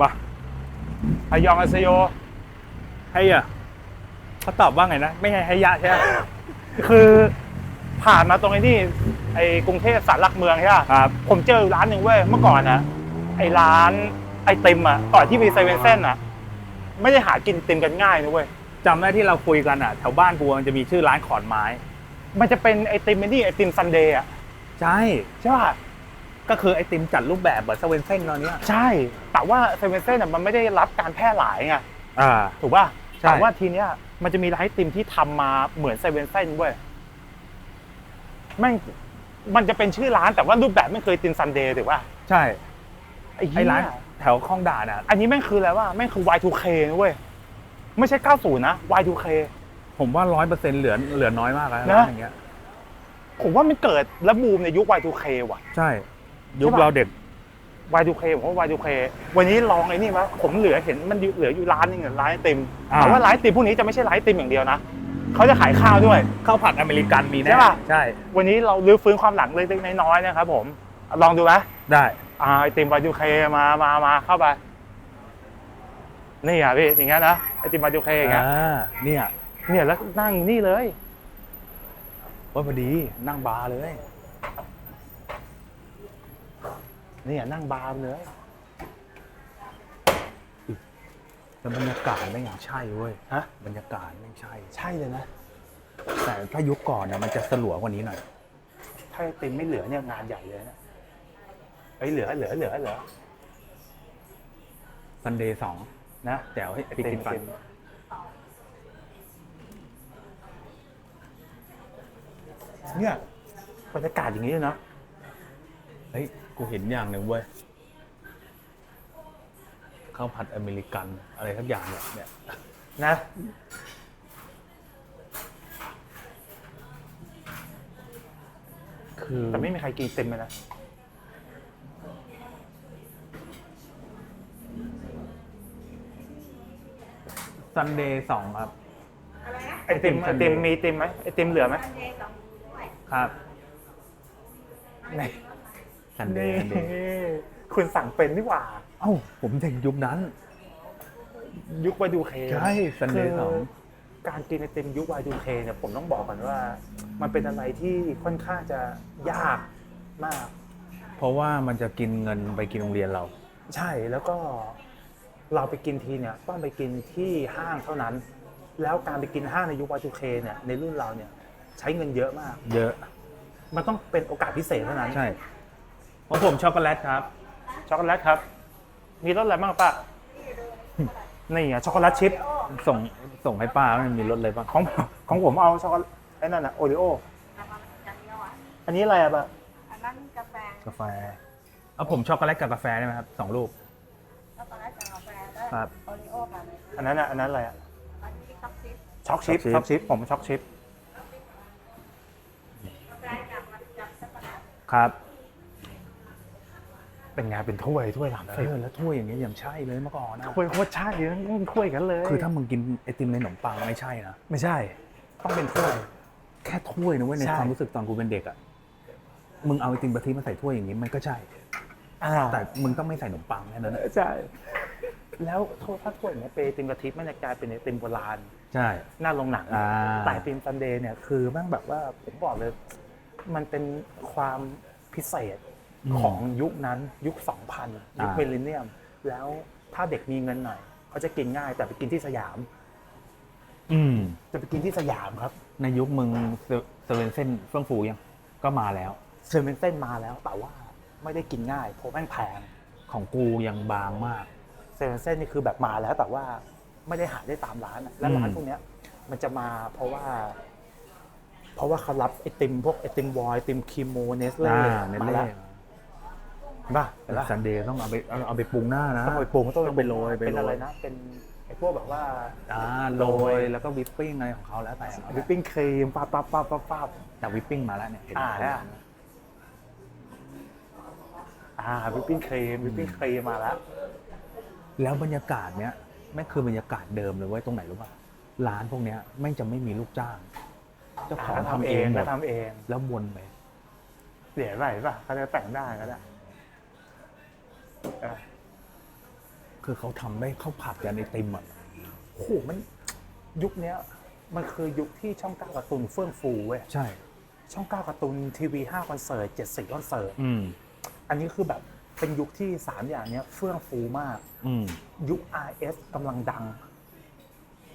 ปะฮายองอาเซโยให้อะเขาตอบว่าไงนะ ไม่ให้ให้ยะใช่ไหมคือผ่านมาตรงไอ้นี่ไอ้กรุงเทพสารหลักเมืองใช่ปะครับ ผมเจอร้านหนึ่งเว้ยเมื่อก่อนนะไอ้ร้านไอติมอะก่อนที่มีเซเว่นเส้นอะ ไม่ได้หากินไอติมกันง่ายนะเว้ยจำได้ที่เราคุยกันอะ แถวบ้านกูมันจะมีชื่อร้านขอนไม้ มันจะเป็นไอติมไอ้นี่ไอติมซันเดย์อะใช่ ใช่ป่ะ ก็คือไอติมจัดรูปแบบแบบเซเว่นเส้นตอนเนี้ยใช่ แต่ว่าเซเว่นเส้นอะมันไม่ได้รับการแพร่หลายไงอ่า ถูกป่ะใช่ แต่ว่าทีเนี้ยมันจะมีร้านไอติมที่ทำมาเหมือนเซเว่นเส้นเว้ยแม่งมันจะเป็นชื่อร้านแต่ว่ารูปแบบไม่เคยติมซันเดย์ถูกป่ะใช่ไอ้ไอเหี้ยร้านแถวคลองด่านอะ อันนี้แม่งคืออะไรวะแม่งคือ Y2K นะเว้ยไม่ใช่ 90 นะ Y2K ผมว่าร้อยเปอร์เซ็นต์เหลือเหลือน้อยมากแล้วนะ ร้านอย่างเงี้ย ผมว่ามันเกิดและบูมในยุค Y2K ว่ะ ใช่ ยุคใช่ปะเราเด็ก Y2K ผมว่า Y2K วันนี้ลองไอ้นี่มาผมเหลือเห็นมันเหลืออยู่ร้านหนึงอะร้านไอติมอ่า แต่ว่าร้านไอติมพวกนี้จะไม่ใช่ร้านไอติมอย่างเดียวนะเขาจะขายข้าวด้วย ข้าวผัดอเมริกันมีแน่ใช่ปะใช่ วันนี้เราลื้อฟื้นความหลังเล็กๆน้อยๆนะครับผมลองดูไหมได้ อ่าไอติม Y2K มามามาเข้าไปนี่อะพี่อย่างเงี้ยนะไอติม Y2K อย่างเงี้ยอ่า เนี่ยเนี่ยแล้วนั่งนี่เลย ว่าพอดีนั่งบาร์เลย เนี่ยนั่งบาร์เลยแต่บรรยากาศไม่งอย่างใช่เว้ยฮะบรรยากาศไม่งใช่ ใช่เลยนะ แต่ถ้ายุคก่อนเนี่ยมันจะสลัวกว่านี้หน่อย ถ้าไอติมไม่เหลือเนี่ยงานใหญ่เลยนะไอยเหลือเหลือเหลือเหลือซันเดย์สองนะแจ๋วให้ไปกินฟันเนี่ยบรรยากาศอย่างนี้เลยเนาะเฮ้ย กูเห็นอย่างหนึ่งเว้ยข้าวผัดอเมริกันอะไรทักอย่างเนี่ยเนี่ยนะ คือแต่ไม่มีใครกินเต็มเลยนะซันเดย์สองครับไอติมไอติมมีไอติมไหมไอติมเหลือไหมครับนี่ซันเดนี่ย์ ซันเดย์คุณสั่งเป็นนี่หว่า เอ้า ผมเด็กยุคนั้น ยุค Y2K ใช่ Sunday คือสองการกินไอติมยุค Y2K เนี่ยผมต้องบอกก่อนว่า มันเป็นอะไรที่ค่อนข้างจะยากมาก เพราะว่ามันจะกินเงินไปกินโรงเรียนเรา ใช่แล้วก็เราไปกินทีเนี่ยต้องไปกินที่ห้างเท่านั้น แล้วการไปกินห้างในยุค Y2K เนี่ยในรุ่นเราเนี่ย ใช้เงินเยอะมาก เยอะ มันต้องเป็นโอกาสพิเศษเท่านั้นใช่ ของผมช็อกโกแลตครับ ช็อกโกแลตครับ มีรสอะไรบ้างปะนี่อะช็อกโกแลตชิพส่งส่งให้ป้ามันมีรถอะไรบ้างของของผมเอาช็อกโกแลตไอ้นั่นอะโอริโออันนี้อะไรอะปะอันนั้นกาแฟกาแฟเอาผมช็อกโกแลตกับกาแฟได้ไหมครับสองลูกช็อกโกแลตกับกาแฟแล้วครับโอริโอกับอะไรอันนั้นอะอันนั้นอะไรอะอันนี้ช็อกชิปช็อกชิพช็ช็ออกกชิชิพพผมช็อกชิพกาแฟกับมันกับช็อกโกแลตครับ เป็นไงเป็นถ้วยถ้วยหลามเอสิบอแล้วถ้วยอย่างเงี้ยยังใช่เลยเมื่อก่อนนะถ้วยโคตรใช่เลยถ้วยกันเลยคือถ้ามึงกินไอติมในขนมปังไม่ใช่นะไม่ใช่ ต้องเป็นถ้วย แค่ถ้วยนะเว้ยในใช่ ความรู้สึกตอนกูเป็นเด็กอะมึงเอาไอติมกะทิมาใส่ถ้วยอย่างงี้มันก็ใช่ อ่าแต่มึงต้องไม่ใส่ขนมปังแค่นั้นนะใช่ แล้วถ้าถ้วยอย่างเงี้ยเป็นไอติมกะทิมันจะกลายเป็นไอติมโบราณ ใช่ หน้าโรงหนังอ่า แต่ไอติมซันเดย์เนี่ยคือแม่งแบบว่าผมบอกเลย มันเป็นความพิเศษ ของยุคนั้นยุค 2000 ยุคอ่าเมลเลนเนียม แล้วถ้าเด็กมีเงินหน่อยเขาจะกินง่ายแต่ไปกินที่สยาม อืม จะไปกินที่สยามครับในยุคมึงเซเซเว่นเส้นเฟื่องฟูยัง ก็มาแล้ว เซเว่นเส้นมาแล้วแต่ว่าไม่ได้กินง่ายเพราะแม่งแพงของกูยังบางมาก เซเว่นเส้นนี่คือแบบมาแล้วแต่ว่าไม่ได้หาได้ตามร้านอะและร้านอืม พวกเนี้ย มันจะมาเพราะว่า เพราะว่าเขารับไอติมพวกไอติมวอยไอติมคีโมเนสเล่อ่าเนมาเล่แล้ว บ้าเห็นปะซันเดย์ต้องเอาไปเอาเอาไปปรุงหน้านะต้องไปปรุงต้องไปโรยเป็นอะไรโยนะ เป็นไอพวกแบบว่าอ่าโรยแล้วก็วิปปิ้งอะไรของเขาแล้วแต่ของเขาวิปปิ้งครีมปั๊บปั๊บปั๊บปั๊บปั๊บแต่วิปปิ้งมาแล้วเนี่ยเห็นไหมอ่าได้อ่าวิปปิ้งครีมวิปปิ้งครีมมาแล้วแล้วบรรยากาศเนี้ยแม่งคือบรรยากาศเดิมเลยเว้ยตรงไหนรู้ป่ะร้านพวกเนี้ยแม่งจะไม่มีลูกจ้างเจ้าของแล้วทำเองหมแล้วดทำเองแล้ววนไปเดี๋ยวไหนป่ะเขาจะแต่งได้ก็ได้เออ คือเขาทำได้ข้าวผัดกันไอติมอะโอ้โหมันยุคเนี้ย มันคือยุคที่ช่องเก้าการ์ตูนเฟื่องฟูเว้ยใช่ ช่องเก้าการ์ตูนทีวีห้าคอนเสิร์ตเจ็ดสี่คอนเสิร์ตอืม อันนี้คือแบบเป็นยุคที่สามอย่างเนี้ยเฟื่องฟูมาก อืม ยุค RS กำลังดัง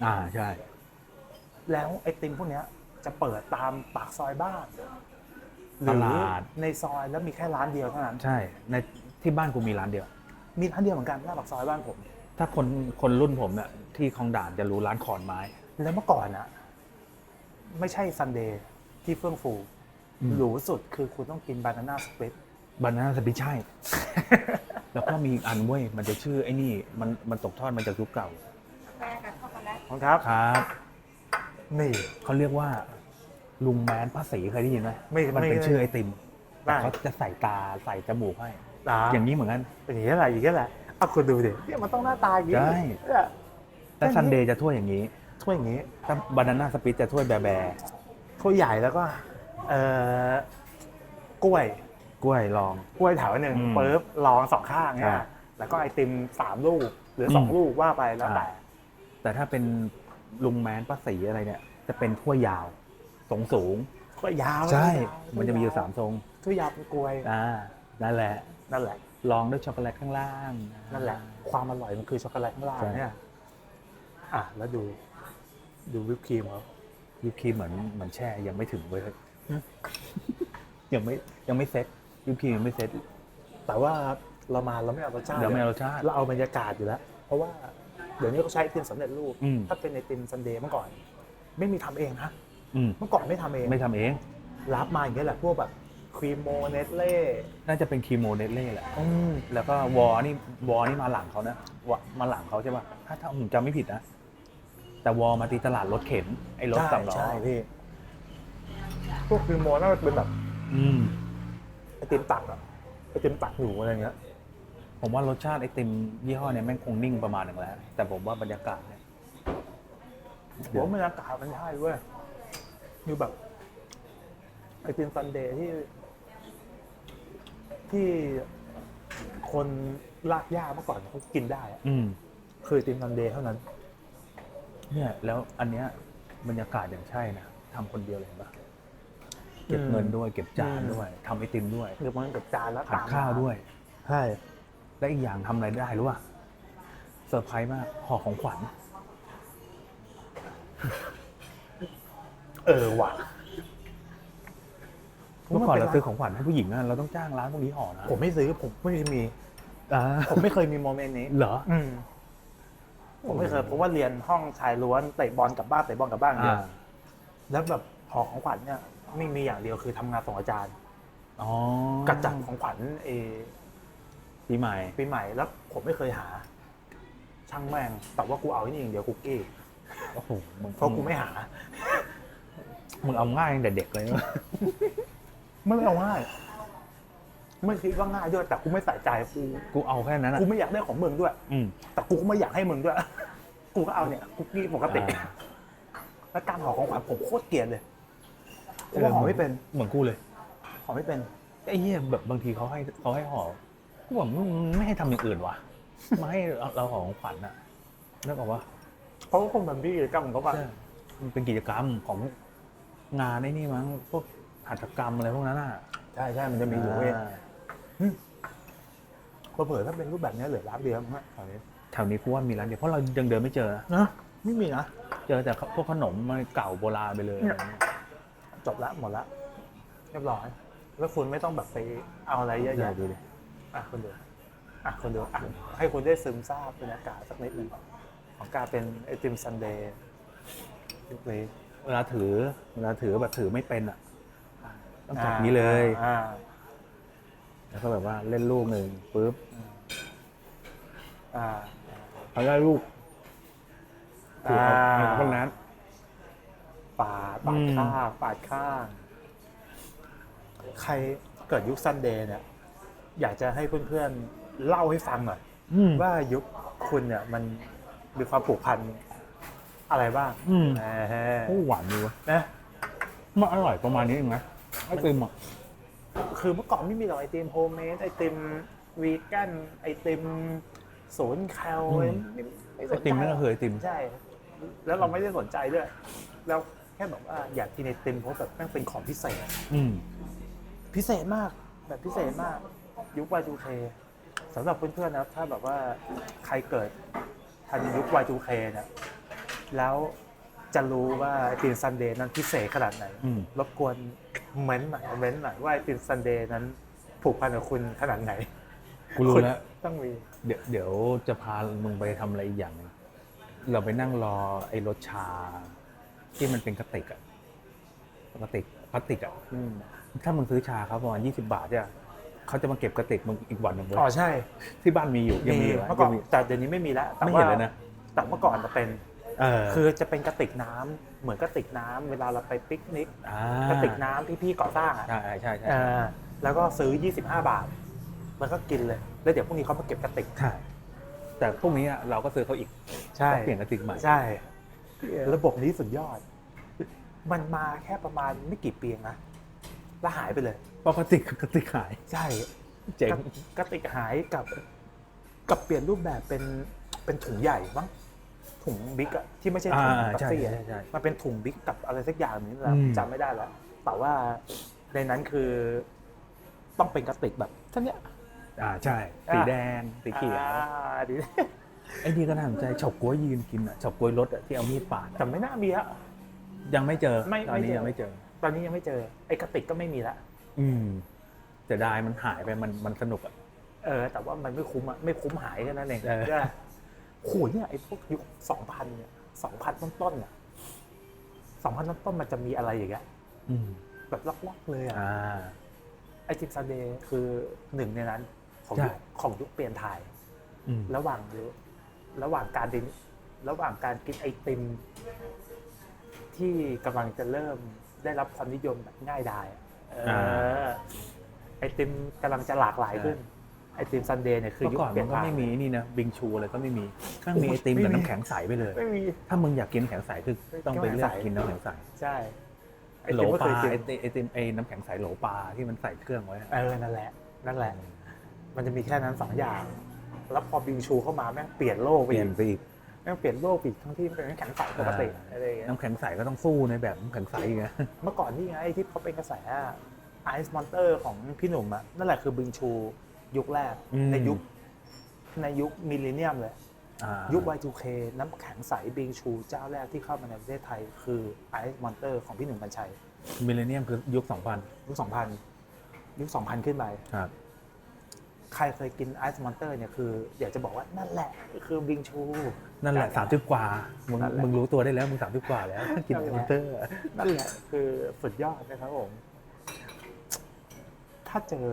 อ่าใช่ แล้วไอติมพวกเนี้ยจะเปิดตามปากซอยบ้านหตรือลาด ในซอยแล้วมีแค่ร้านเดียวเท่านั้น ใช่ ใน ที่บ้านกูมีร้านเดียว มีร้านเดียวเหมือนกันหน้าปากซอยบ้านผม ถ้าคนคนรุ่นผมเนี่ยที่คลองด่านจะรู้ร้านขอนไม้ แล้วเมื่อก่อนอะไม่ใช่ซันเดย์ที่เฟื่องฟูอืม หรูสุดคือคุณต้องกินบานาน่าสปริต บานาน่าสปิใช่ แล้วก็มีอีกอันเว้ยมันจะชื่อไอ้นี่มันมันตกทอดมาจากยุคเก่ากาแฟกับช็อกโกแลตครับ ครับ นี่ เขาเรียกว่า ลุงแมนภาษีเคยได้ยินไหมไม่มันเป็นไม่ชื่อไอติมแต่ได้เขาจะใส่ตาใส่จมูกให้ ตาอย่างนี้เหมือนกันเป็นอย่างนี้แหละอย่างนี้แหละเอาคุณดูดิเนี่ยมันต้องหน้าตาอย่างนี้ใช่เนี่ยแต่ซันเดย์จะถ้วยอย่างนี้ถ้วยอย่างนี้ถ้าบานาน่าสปิจะถ้วยแบแบถ้วยใหญ่แล้วก็เอ่อกล้วยกล้วยลองกล้วยแถวหนึ่งอืมปุ๊บรองสองข้างเนี่ยอ่าแล้วก็ไอติมสามลูกหรือสองอืมลูกว่าไปแล้วแต่อ่าแต่ถ้าเป็นลุงแมนภาษีอะไรเนี่ย จะเป็นถ้วยยาวสูงสูงถ้วยยาวใช่ถ้วยยาวมันจะมีอยู่สามทรงถ้วยยาวเป็นกล้วยอ่านั่นแหละ นั่นแหละ ลองด้วยช็อกโกแลตข้างล่างนั่นแหละ ความอร่อยมันคือช็อกโกแลตข้างล่างใช่เนี่ยอะแล้วดูดูวิปครีมเขาวิปครีมเหมือนเหมือนแช่ยังไม่ถึงเว้ยยังไม่ยังไม่เซ็ตวิปครีมยังไม่เซ็ตแต่ว่าเรามาเราไม่เอารสชาติเดี๋ยวไม่เอารสชาติเราเอาบรรยากาศอยู่แล้ว เพราะว่าเดี๋ยวนี้เขาใช้ไอติมสำเร็จรูปอืมถ้าเป็นไอติมซันเดย์เมื่อก่อน ไม่มีทำเองนะอืมเมื่อก่อนไม่ทำเองไม่ทำเอง รับมาอย่างเงี้ยแหละพวกแบบ ครีมโมเนสเล่น่าจะเป็นคีโมเนตเล่แหละ อืม แล้วก็วอนี่วอนี่มาหลังเขานะวอมาหลังเขาใช่ป่ะถ้าถ้าผมจำไม่ผิดนะ แต่วอมาตีตลาดรถเข็นไอ้รถใช่สามล้อใช่พี่ พวกครีมโมน่าจะเป็นแบบอืม ไอติมตักอะไอติมตักหนูอะไรเงี้ย ผมว่ารสชาติไอติมยี่ห้อเนี่ยแม่งคงนิ่งประมาณหนึ่งแล้ว แต่ผมว่าบรรยากาศเนี่ยผมว่าบรรยากาศมันใช่เว้ยอยู่แบบไอ ติมซันเดย์ที่ ที่คนลากย่าเมื่อก่อนเขากินได้อะอืม คือไอติมซันเดย์เท่านั้น เนี่ย แล้วอันเนี้ยบรรยากาศอย่างใช่นะทำคนเดียวเลยเห็นปะเก็บเงินด้วย เก็บจานอืมด้วยทำไอติมด้วยหรือมันกับจานแล้วผัดตมข้าวด้วย ใช่ และอีกอย่างทำอะไรได้รู้ป่ะเซอร์ไพรส์มากห่อของขวัญ เออว่ะ เมื่อก่อนเราซื้อของขวัญให้ผู้หญิงอะเราต้องจ้างร้านพวกนี้ห่อนะผมไม่ซื้อผมไม่มีอ่าผมไม่เคยมีโมเมนต์นี้เหรอ อืมผมไม่เคยเพราะว่าเรียนห้องชายล้วนเตะบอลกลับบ้านเตะบอลกลับบ้านอย่างเดีอ่ายวแล้วแบบหอของขวัญเนี่ยไม่มีอย่างเดียวคือทำงานส่งอาจารย์อ๋อกับจัดของขวัญเอปีใหม่ ปีใหม่แล้วผมไม่เคยหา ช่างแม่งแต่ว่ากูเอาไอ้นี่อย่างเดียวคุกกี้โอ้โหมึงเพราะกูไม่หา มึงเอาง่ายตั้งแต่เด็กเลย ไม่เอาง่ายไม่คิดว่าง่ายด้วย แต่กูไม่ใส่ใจกูกูเอาแค่นั้นอะกูไม่อยากได้ของมึงด้วย อืม แต่กูก็ไม่อยากให้มึงด้วย กูก็เอาเนี่ยคุกกี้ปกติ อ่า แล้วการห่อของขวัญผมโคตรเกลียดเลยเพราะว่าห่อไม่เป็นเหมือนกูเลยห่อไม่เป็น ไอ้เหี้ยแบบบางทีเขาให้เขาให้ห่อกูบอกมึงไม่ให้ทำอย่างอื่นวะมาให้เราเราห่อของขวัญอะนึกออกปะเพราะว่าคงเป็นพี่กิจกรรมของเขาอะ ใช่มันเป็นกิจกรรมของงานไอ้นี่มั้งพวก หัตถกรรมอะไรพวกนั้นอะใช่ใช่มันจะมีอยู่เว้ยอ่าเผื่อๆถ้าเป็นรูปแบบนี้เหลือร้านเดียวมั้งฮะแถวนี้แถวนี้กูว่ามีร้านเดียวเพราะเรายังเดินไม่เจอนะนะไม่มีนะ เจอแต่พวกขนมมันเก่าโบราณไปเลยเนี่ย จบละหมดละเรียบร้อย แล้วคุณไม่ต้องแบบไปเอาอะไรเยอะใช่แยะดูดิอะคุณดูอะคุณดูอะให้คุณได้ซึมซาบบรรยากาศสักนิดหนึ่งของการเป็นไอติมซันเดย์ยุคนี้เวลาถือเวลาถือแบบถือไม่เป็นอะ ต้องจับนี้เลย อ่าแล้วก็แบบว่าเล่นลูกหนึ่งปุ๊บอ่าเขาได้ลูกถือเอาอ่าเอาพวกนั้น ปาดปาดอืมข้างปาดข้าง ใครเกิดยุคซันเดย์เนี่ย อยากจะให้เพื่อนๆเล่าให้ฟังหน่อย อืม ว่ายุคคุณเนี่ยมันมีความผูกพันอะไรบ้างอืม แหมโอ้หวานดีวะนะ มันอร่อยประมาณนี้เองนะ ไอติมอะคือเมื่อก่อนไม่มีหรอกไอติมโฮมเมดไอติมวีแกนไอติมศูนย์แคลอืมไม่ไม่สไอนใจติมนั่นก็คือไอติมใช่ แล้วเราไม่ได้สนใจด้วย แล้วแค่แบบว่าอยากกินไอติมเพราะแบบแม่งเป็นของพิเศษ อืมพิเศษมากแบบพิเศษมาก ยุค Y2K สำหรับเพื่อนๆนะถ้าแบบว่าใครเกิดทันยุค Y2K เนี่ยแล้วจะรู้ว่าไอติมซันเดย์นั้นพิเศษขนาดไหนอืมรบกวน เม้นต์หน่อยเม้นต์หน่อยว่าไอติมซันเดย์นั้นผูกพันกับคุณขนาดไหนกูรู้แล้วต้องมีเดี๋ยวเดี๋ยวจะพามึงไปทำอะไรอีกอย่างหนึงเราไปนั่งรอไอ้รถชา ที่มันเป็นกระติกอะกระติกพลาสติกอะอืมถ้ามึงซื้อชาเขาประมาณยี่สิบาทเนี่ยเขาจะมาเก็บกระติกมึงอีกวันหนึ่งเว้ยอ๋อใช่ที่บ้านมีอยู่ยังมีอยู่เมื่อก่อนยังมี แต่เดี๋ยวนี้ไม่มีแล้วแต่ไม่ว่าเห็นเลยนะ แต่เมื่อก่อนจะเป็น เออ คือจะเป็นกระติกน้ำเหมือนกระติกน้ำเวลาเราไปปิกนิกอ่ากระติกน้ำที่พี่ก่อสร้างอะใช่ใช่ใช่เออแล้วก็ซื้อ 25 บาทมันก็กินเลย แล้วเดี๋ยวพรุ่งนี้เขามาเก็บกระติก ใช่แต่พวกนี้อะเราก็ซื้อเขาอีกใช่ ก็เปลี่ยนกระติกใหม่ ใช่ ระบบนี้สุดยอด มันมาแค่ประมาณไม่กี่ปีเองนะ แล้วหายไปเลย เพราะกระติกกระติกหายใช่ เจ๋งกระกระติกหายกับ กับเปลี่ยนรูปแบบเป็นเป็นถุงใหญ่มั้ง ถุงบิ๊กอะที่ไม่ใช่ถุงอ่าแป๊บใช่ซี่ใช่อะใช่มันเป็นถุงบิ๊กกับอะไรสักอย่างนี้แล้วอืม จำไม่ได้แล้วแต่ว่าในนั้นคือต้องเป็นกระติกแบบเท่าเนี้ย อ่าใช่สีอ่าแดงสีเขียวอ่าดีไอ้นี่ก็น่าสนใจเฉาก๊วยยืนกินอะเฉาก๊วยรสอะที่เอามีดปาดแต่อะไม่น่ามีอะยังไม่เจอไม่ตอนนี้ไม่เจอ ยังไม่เจอ ตอนนี้ยังไม่เจอ ไอ้กระติกก็ไม่มีละ อืมแต่ได้มันหายไปมันมันสนุกอะ เออ แต่ว่ามันไม่คุ้มอะไม่คุ้มหายแค่นั้นเองเออ ใช่ โหเนี่ยไอ้พวกยุคสองพันเนี่ยสองพันต้นๆเนี่ยสองพันต้นๆมันจะมีอะไรอย่างเงี้ยอืมแบบล็อกๆเลยอะอ่า ไอจิมซันเดย์คือหนึ่งในนั้นของใช่ยุคของยุคเปลี่ยนถ่าย อืมระหว่างระหว่างการดินระหว่างการกินไอติม ที่กำลังจะเริ่มได้รับความนิยมแบบง่ายดายอะเอออไอติมกำลังจะหลากหลายขึ้น ไอติมซันเดย์เนี่ยคือเมื่อยุคก่อนเปลี่มัยนนก็ถ่ายไม่มีนี่นะบิงชูอะไรก็ไม่มีแม่งมีโอ้ไอยติมไม่กับมีน้ำแข็งใสไปเลย ไม่มี ถ้ามึงอยากกินน้ำแข็งใสคือต้องไปเลือกกินน้ำแข็งใสใช่ไอโหลติมก็ปเคลายกินไอติมไอติมไอน้ำแข็งใสโหลปลาที่มันใส่เครื่องไว้อะเออนั่นแหละ นั่นแหละ มันจะมีแค่นั้นสองอย่าง แล้วพอบิงชูเข้ามาแม่งเปลี่ยนโลกเปไปลี่ยอีนกไปอีก แม่งเปลี่ยนโลกไปอีกทั้งที่มันเป็นน้ำแข็งใสปกติอะไรอย่างเงี้ยน้ำแข็งใสก็ต้องสู้ในแบบน้ำแข็งใสอีกนะเมื่อก่อนนี่ไงที่เขาเป็นกระแสไอซ์มอนเตอร์ของพี่หนุ่มอะนั่นแหละคือบิงชู ยุคแรกอืม ในยุคในยุคมิลเลนเนียมเลย อ่ายุค Y2K น้ำแข็งใสบิงชูเจ้าแรกที่เข้ามาในประเทศไทย คือไอซ์มอนเตอร์ของพี่หนุ่มกัญชัย มิลเลนเนียมคือยุค 2000 ยุค 2000 ยุค 2000 ขึ้นไป ครับ ใครเคยกินไอซ์มอนเตอร์เนี่ยคือ อยากจะบอกว่านั่นแหละคือบิงชู นั่นแหละสามสิบกว่า มึงนั่นแหละมึงรู้ตัวได้แล้ว มึงสามสิบกว่าแล้วกินนั่นแหละ มอนเตอร์ นั่นแหละคือสุดยอดนะครับผม ถ้าเจอ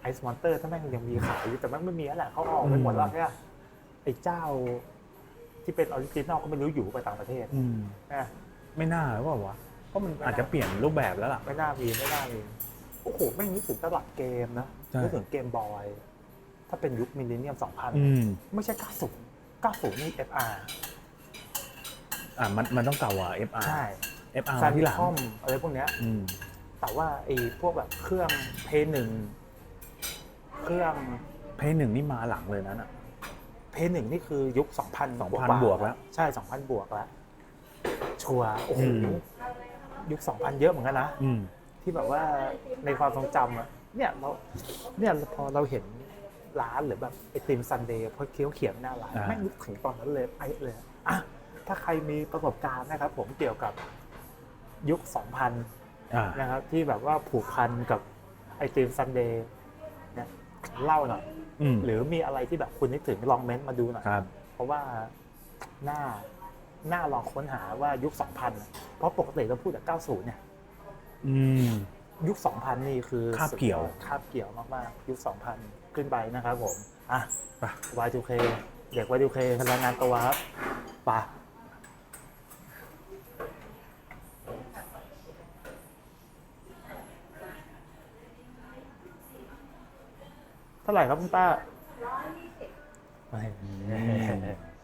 ไอซ์มอนเตอร์ถ้าแม่งยังมีขายอยู่แต่แม่งไม่มีแล้วแหละเขาออกไปหมดแล้วเนี่ยไอ้เจ้า ที่เป็นออริจินอลก็ไม่รู้อยู่ไปต่างประเทศอืมนะไม่น่าหรือเปล่าวะเพราะมันอาจจะเปลี่ยนรูปแบบแล้วล่ะ ไม่น่ามีไม่น่ามีโอ้โหแม่งนึกถึงตลับเกมนะใช่ นึกถึงเกมบอย ถ้าเป็นยุคมิลเลนเนียมอืม2000ไม่ใช่ 90 90 นี่ FR อ่ามันมันต้องเก่ากว่า FR ใช่ FR แฟนที่ที่หลังคอมอะไรพวกเนี้ย อืมแต่ว่าไอ้พวกแบบเครื่องเพย์หนึ่ง เครื่องเพย์หนึ่งนี่มาหลังเลยนะน่ะเพย์หนึ่งนี่คือยุค2,000 2,000บวกแล้ว ใช่2,000บวกแล้ว ชัวร์โอ้โหอืมยุค2,000เยอะเหมือนกันนะอืมที่แบบว่าในความทรงจำอะเนี่ยเราเนี่ยพอเราเห็นร้านหรือแบบไอติมซันเดย์พอเคี้ยวเขียนหน้าร้านอ่าไม่งนึกถึงตอนนั้นเลยไอ้เลยอะถ้าใครมีประสบการณ์นะครับ ผมเกี่ยวกับยุค 2000อ่านะครับที่แบบว่าผูกพันกับไอติมซันเดย์ เนี่ยเล่าหน่อย อืมหรือมีอะไรที่แบบคุณนึกถึงลองเม้นต์มาดูหน่อย ครับ เพราะว่าหน้าหน้าลองค้นหาว่ายุค 2000อะเพราะปกติเราพูดแต่90 เนี่ย อืม ยุค 2000 นี่คือคาบเกี่ยว สุดอดคาบเกี่ยวมากๆ ยุค 2000 ขึ้นไปนะครับผม อะ ไป Y2K เด็ก Y2K พลังงานตัวครับไปะ เท่าไหร่ครับคุณป้าร้อยยี่สิบไม่อืม